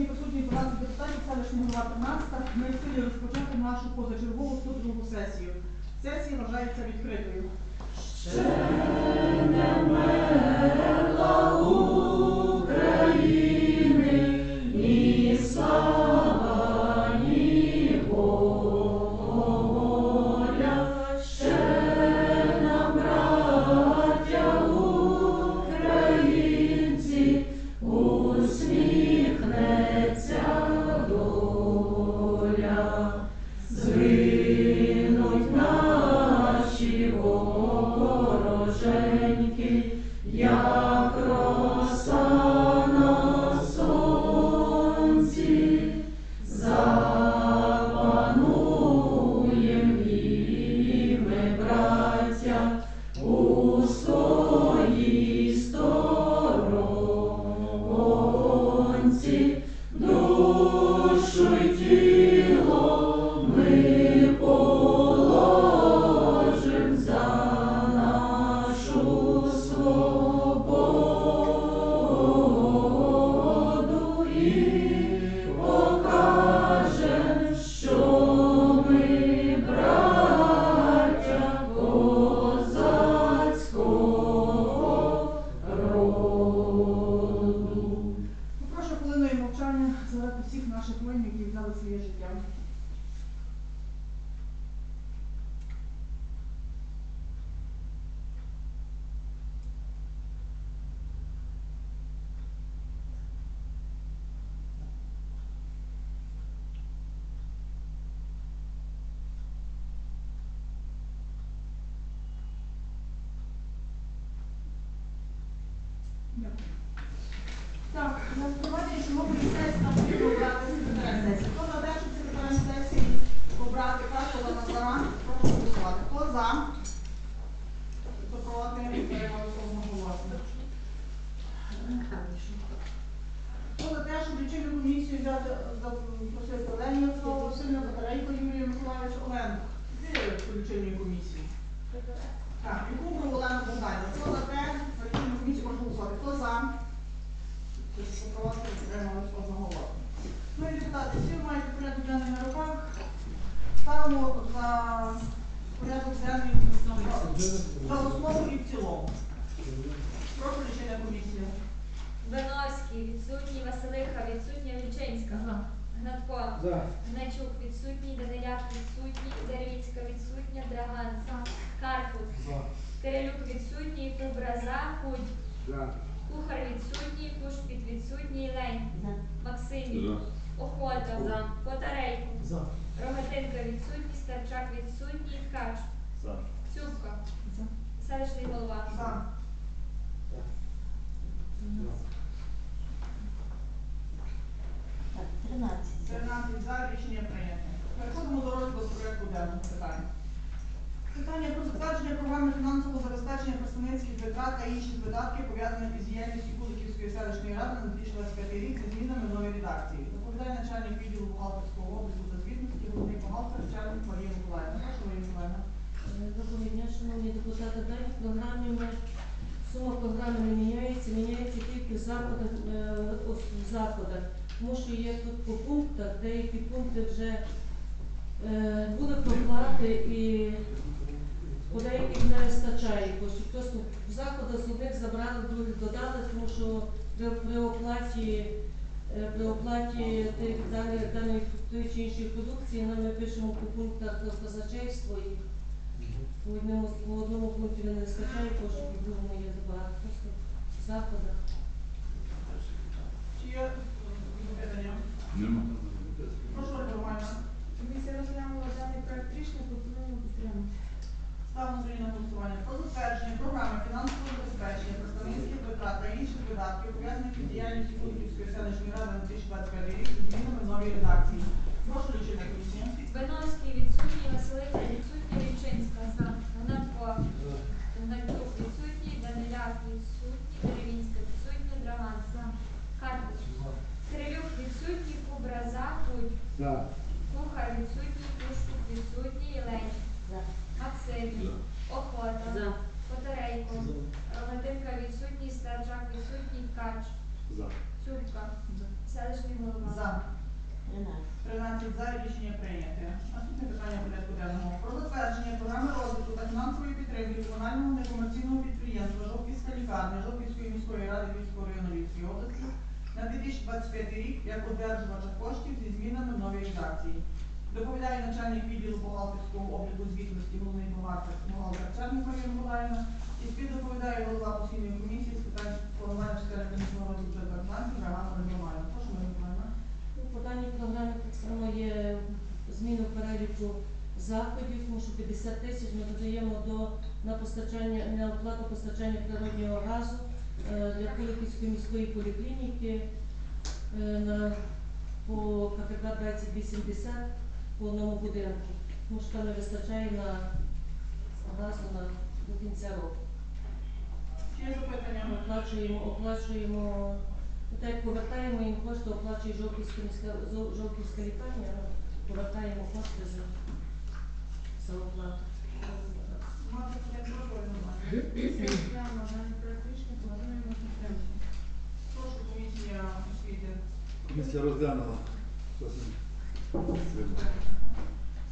запрошені присутні 12 депутатів, селищний голова 13. Ми в силі розпочати нашу позачергову 102 сесію. Сесія вважається відкритою. Попрошу лічильну комісію взяти, запросити Олені Яцову, сильно батарейку Юрію Миколаївичу Олену. Де по комісії? Так, і Кубру Олену Богданівну. Хто за те, за лічильну комісію прошу голосувати. Хто за? Проти підтримались одноголосно. Ну і депутати, всі ви маєте порядок денний на руках. Ставимо за порядок денний за основу і в цілому. Прошу рішення комісії. Виновський, відсутній, Василиха, відсутня, Вільчинська. Гнатко. Гнечук, відсутній, Даниляк, відсутній, Дервіцька, відсутня, Драган. Карпут. Кирилюк, відсутній, Кубраза, Кудь. Кухар відсутній, Кушпіт відсутній, Лень. Максимів. Охота. Потарейко. Рогатинка відсутній, Старчак відсутній, Ткач. Цюбка. Селищний голова. За. Так, 13. 13 за рішення прийнято. Переходимо до розгляду проєкту денного питання. Питання про затвердження програми фінансового забезпечення представницьких витрат та інших видатків, пов'язаних із діяльністю Куликівської селищної ради на 2025 рік зі змінами в новій редакції. Доповідає начальник відділу бухгалтерського обліку та звітності, головний бухгалтер Черник Марія Миколаївна. Прошу, Марія Миколаївна. Доброго дня, шановні депутати. В програмі ми сума програми не міняється, міняється тільки в заходах, е, в заходах. Тому що є тут по пунктах, деякі пункти вже е, були проплати і по деяких не вистачає коштів. Просто в заходах з одних забрали, других додали, тому що при, при оплаті е, при оплаті тих даних даної тої чи іншої продукції нам ми пишемо по пунктах казначейство і по одному, по одному пункті не вистачає коштів, по другому є забагато. Просто в заходах. Запитання? Нема. Прошу, Романівна. Комісія розглянула даний проект рішення, пропонуємо підтримати. Ставимо на голосування про затвердження програми фінансового забезпечення представницьких витрат та інших видатків, пов'язаних із діяльністю Куликівської селищної ради на 2025 рік зі змінами в редакції. Прошу рішення комісії. Виновський, відсутній, Василиха, відсутня, Вільчинська. Гнатко. Гнатюк, відсутній, Даниляк, відсутній, Деревінська, відсутня, Драган. Карпут. Кирилюк, відсутній, Кубраза, Кухар, відсутній, Кушкут, відсутній, Лень. За. Максимів. Охота. За. Потарейко. Рогатинка відсутній, Старчак відсутній, Ткач. За. Цюбка. Селищний голова. За. 13. 13 за рішення прийняте. Наступне питання порядку денного. Про затвердження програми розвитку та фінансової підтримки комунального некомерційного підприємства Жовківська лікарня Жовківської міської ради Львівського району Львівської області на 2025 рік як одержувача коштів зі змінами в новій редакції. Доповідає начальник відділу бухгалтерського обліку звітності головний бухгалтер бухгалтер Черник Марія Миколаївна і співдоповідає голова постійної комісії з питань формування розвитку та фінансів Драгана Миколаївна. Прошу, Миколаївна. По даній програмі так само є зміна переліку заходів, тому що 50 тисяч ми додаємо до на постачання на оплату постачання природнього газу для Куликівської міської поліклініки е, на по КПК 2080 по одному будинку. Тому що не вистачає на газу на до кінця року. Є запитання? Оплачуємо, оплачуємо, так як повертаємо їм кошти, оплачує Жовківська міська Жовківська лікарня, повертаємо кошти за, за оплату. Мати порядку денного. Комісія розглянула даний проект рішення, пропонуємо підтримати. Прошу комісія освіти. Комісія розглянула.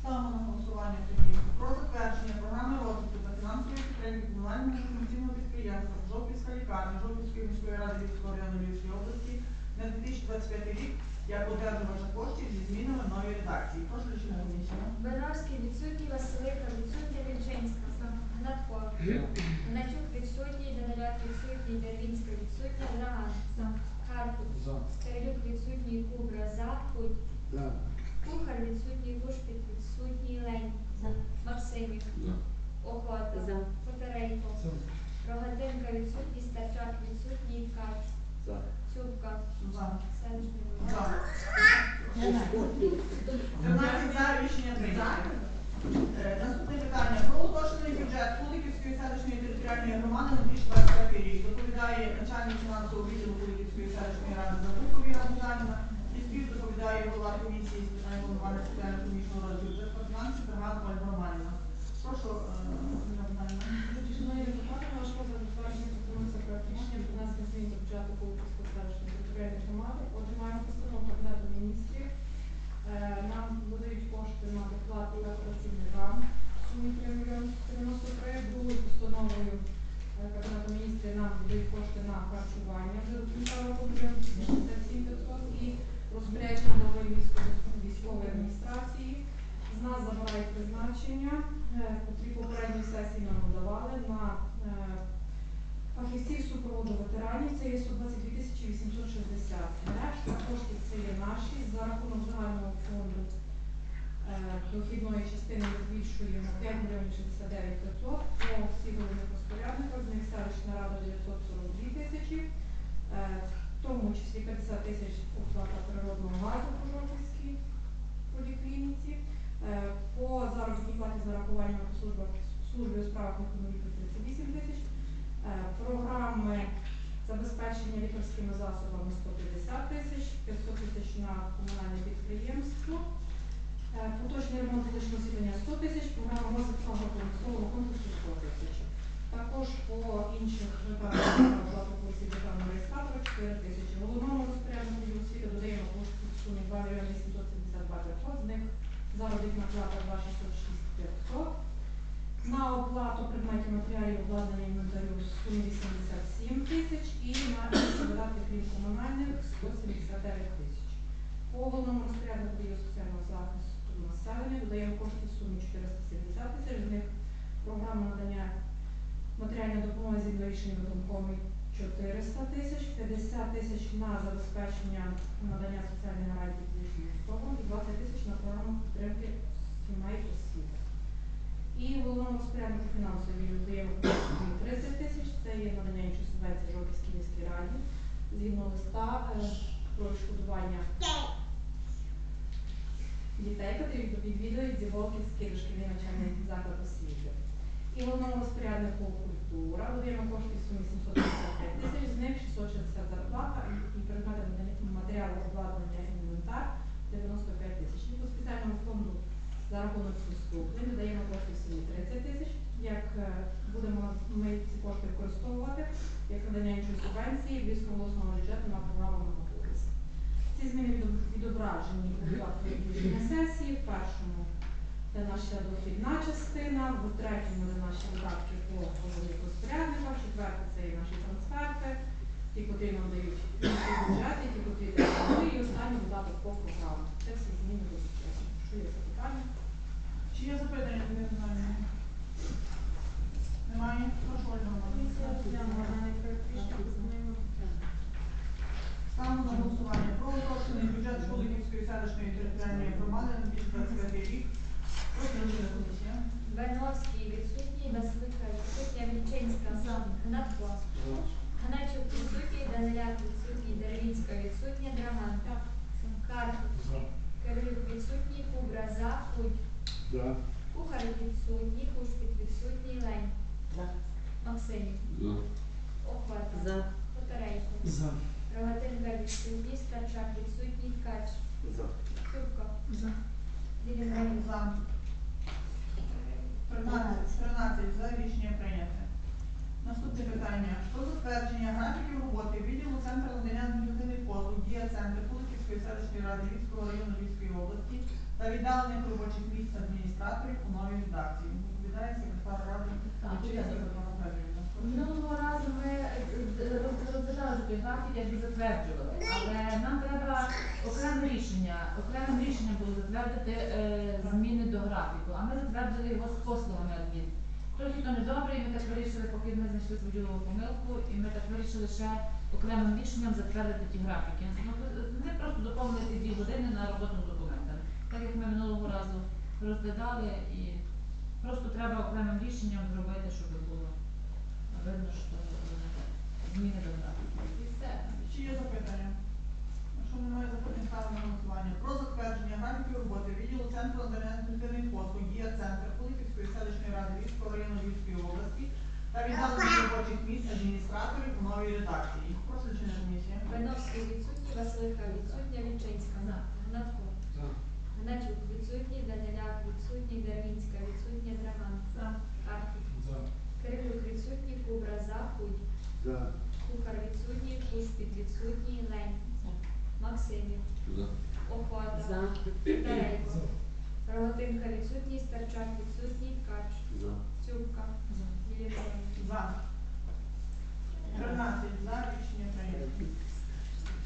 Ставимо на голосування тоді. Про затвердження програми розвитку та фінансової підтримки комунального інформаційного підприємства Жовківська лікарня Жовківської міської ради Львівського району Львівської області на 2025 рік як одержувача коштів зі змінами в новій редакції. Прошу рішення комісію. Бернарський відсутній, Василика відсутня, Вільчинська. Гнатко. Гнатюк відсутній, Даниляк відсутній, Дервінська відсутня, Драган. Карпут. За. Стерелюк відсутній, Кубра. За. Путь. За. Кухар відсутній, Кушпіт відсутній, Лень. За. Максимів. За. Охота. За. Потерейко. Рогатинка відсутній, Старчак відсутній, Ткач. За. Цюбка. За. Селищний За. голова. 13 за рішення прийнято. Е, Наступне питання. Про уточнений бюджет Куликівської селищної територіальної громади на 2025 рік. Доповідає начальник фінансового відділу Куликівської селищної ради Забуко Віра Богданівна і голова комісії з питань формування соціально-економічного розвитку та фінансів Драган Ольга Романівна. Прошу, е, Ольга розгляд затвердження про внесення змін до бюджету громади. Отже, постанову Кабінету міністрів. Е, Нам додають кошти на доплату працівникам сумі 3 мільйони 93. Другою постановою е, Кабінету міністрів нам додають кошти на харчування вже до кінця року буде 67 500 і розпорядження нової військової адміністрації. З нас забирають призначення, е, котрі попередній сесії нам надавали на е, фахівців супроводу ветеранів. Це є 122 тисячі 860. Решта коштів це є наші. За рахунок загального фонду е, дохідної частини збільшуємо 5 мільйонів 69 500. По всіх головних розпорядниках, з них селищна рада 942 тисячі, е, в тому числі 50 тисяч оплата природного газу по Жовківській поліклініці, е, по заробітній платі за нарахуванням по службах службі у справах економіки 38 тисяч, е, програми забезпечення лікарськими засобами 150 тисяч, 500 тисяч на комунальне підприємство, е, поточний ремонт медичного освітлення 100 тисяч, програма розвитку агропромислового конкурсу 100 тисяч. Також по інших випадках, оплату 44 тисячі. Головному розпорядженню освіти додаємо кошти в сумі 2 мільйони 872 500, з них заробітна плата 2,606 На оплату предметів матеріалів обладнання інвентарю в сумі 87 тисяч. І на додатки крім комунальних 179 тисяч. По головному розпорядженню подію соціального захисту населення. Додаємо кошти в сумі 470 тисяч, з них програма надання матеріальної допомоги з рішення виконкомів 400 тисяч, 50 тисяч на забезпечення надання соціальної гарантії фізичним особам і 20 тисяч на програму підтримки сімей осіб. І головному розпоряднику фінансової додаємо 30 тисяч, це є надання іншої субвенції Жовківській міській раді, згідно листа е, про відшкодування дітей, які відвідують Зіболківський дошкільний навчальний заклад освіти. І головному розпоряднику культура додаємо кошти в сумі 755 тисяч, з них 660 зарплата і, предмети матеріали обладнання інвентар 95 тисяч. І по спеціальному фонду за рахунок поступлень додаємо кошти в сумі 30 тисяч. Як е, будемо ми ці кошти використовувати, як надання іншої субвенції Львівського обласного бюджету на програму «Мегаполіс». Ці зміни відоб- відображені у додатку рішення сесії. В першому це наша дохідна частина, в третьому це наші видатки по головних розпорядниках, в четверте це і наші трансферти, ті, котрі нам дають бюджети, ті, котрі дають ми, і останній додаток по програмам. Це всі зміни до бюджету. Що є запитання? Чи є запитання? Немає? Прошу, Ольга Ставимо на голосування про уточнений бюджет Шуликівської селищної територіальної громади на 2025 рік. Веновський відсутній, Василика відсутня, Гнатко, відсутній, Даниляк відсутній, відсутня, Драган, Карпов, Кирилюк відсутній, Кубра за, Путь, За. Кухар відсутній, Кушпіт відсутній, Лень, За. Максимів, Охвата, За. Потарейко, За. Рогатинка відсутній, Старчак відсутній, Ткач, За. Турко, За. Ділінський, За. 13, 13 за рішення прийняте. Наступне питання. Про затвердження графіків роботи відділу Центру надання адміністративних послуг Дія Центр Куликівської селищної ради Львівського району Львівської області та віддалених робочих місць адміністраторів у новій редакції. Доповідає секретар ради Світлана Федорівна. Минулого разу ми е, е, вже той графік, якби затверджували, але нам треба окреме рішення. Окремим рішенням було затвердити е, зміни до графіку, а ми затвердили його з послугами адмін. Трохи то недобре, і ми так вирішили, поки ми знайшли свою помилку, і ми так вирішили ще окремим рішенням затвердити ті графіки. Ну, Ми просто доповнили ці дві години на роботу з документами. Так як ми минулого разу розглядали, і просто треба окремим рішенням зробити, щоб було видно, що зміни до графіки. І все. Чи є запитання? Якщо немає запитань, ставимо на голосування. Про затвердження графіків роботи відділу Центру адміністративних послуг Дія Центр Куликівської селищної ради Львівського району Львівської області та віддалених робочих місць адміністраторів у новій редакції. Прошу члени комісії. Веновський відсутній, Василика відсутня, Вільчинська, За. Гнатко, Гначук відсутній, Даниляк відсутній, Деревінська відсутня, Драган, Карпів, Кирилюк відсутній, Кубра за, Путь, За. Кухар відсутній, Кушпіт відсутній, Лень, Максимів, Охота, За. Терейко, Рогатинка відсутній, Старчак відсутній, Ткач, За. Цюбка, Ділінський. За. 13 за рішення прийнято.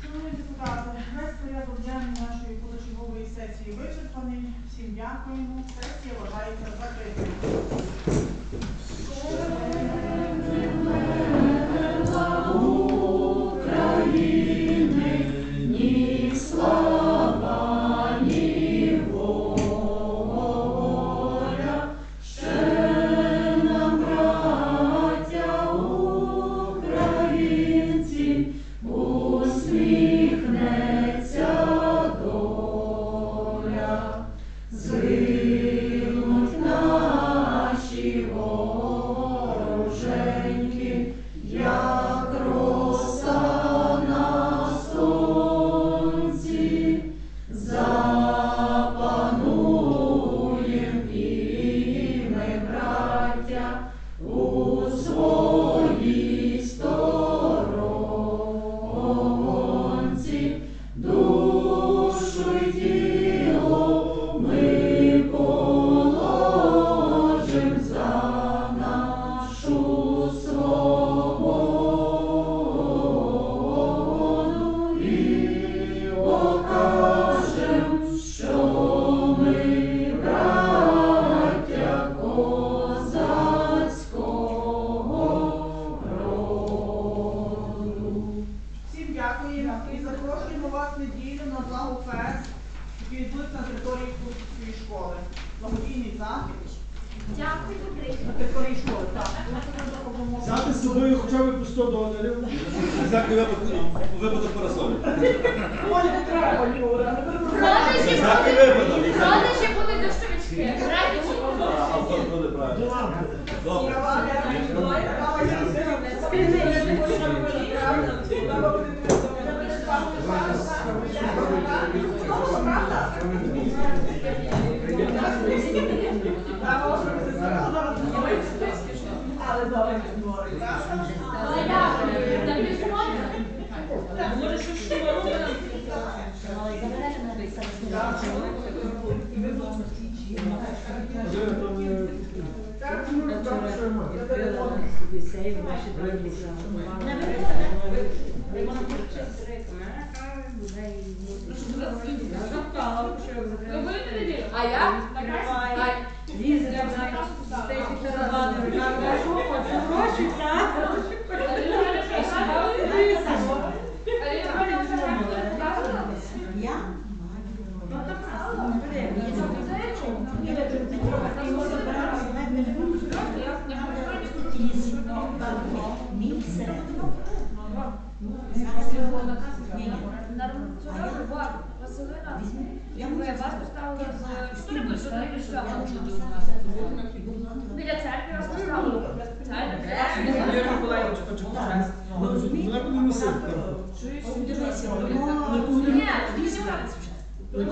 Шановні депутати, весь порядок денний нашої позачергової сесії вичерпаний. Всім дякуємо. Сесія вважається Ліцеї, ваші два Треба, ліцеї. щоб Не Ви будете неділю? А я? На касі? Лізе, стейки тарабани, руками, що хочеш, гроші, так? Я? На ремонтували Василина. Якби вас поставили з. Біля церкви вас поставили. Юрій Миколаївич.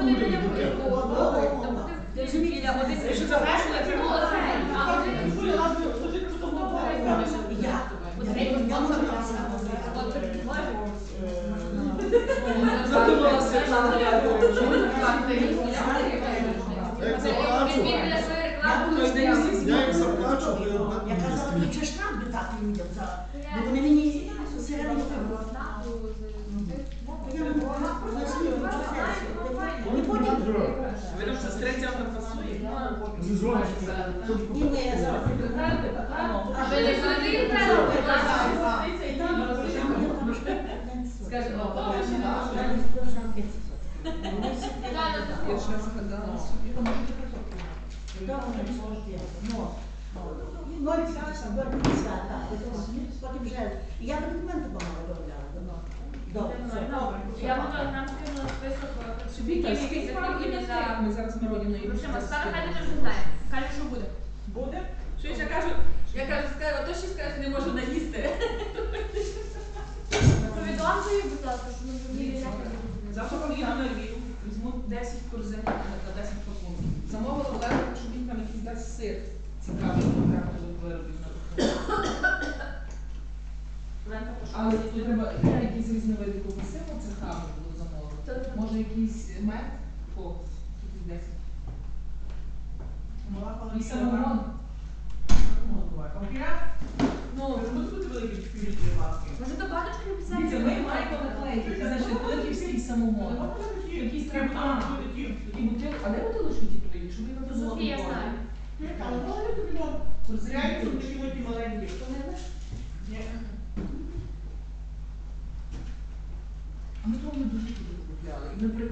Ні, не буде? Ну. А один Задумала Світлана Я як заплачу, то я однаково Я не казала, ти чого штраф би так. Людям за... Бо вони мені всередині потім... Видно, що стриця не пасує. Ні, ні, я зараз. А ви не Я ще згадала. Потім вже... Я документи помагала доробляла. Я буду нам скинула список Віка, скільки не за ми зараз Миронівною грошима. Стара хай вже знає. Каже, що буде. Буде? Що я кажу, я кажу, скажу, то що скажу, не можу наїсти. Повідомте їй, будь ласка, що ми зробили. Завтра поїду на Львів, 10 корзин на 10 пакунків. Замовила Олегу, щоб він там якийсь дасть сир цікавий, треба буде виробити на Але тут треба якісь різновиди купусимо, це хабу було замовити. Може якийсь мед? О, якийсь 10. І самогон. Ну, це будуть бути великі півлітри маски. Може до батюшки Дивіться, написати? ми маємо наклейки, значить великий самогон. Якісь треба, а, такі бутилки. А де бутилочки ті твої? Щоб їх на Софія знає. Корзинки. А ми того не дуже купляли. І ми при-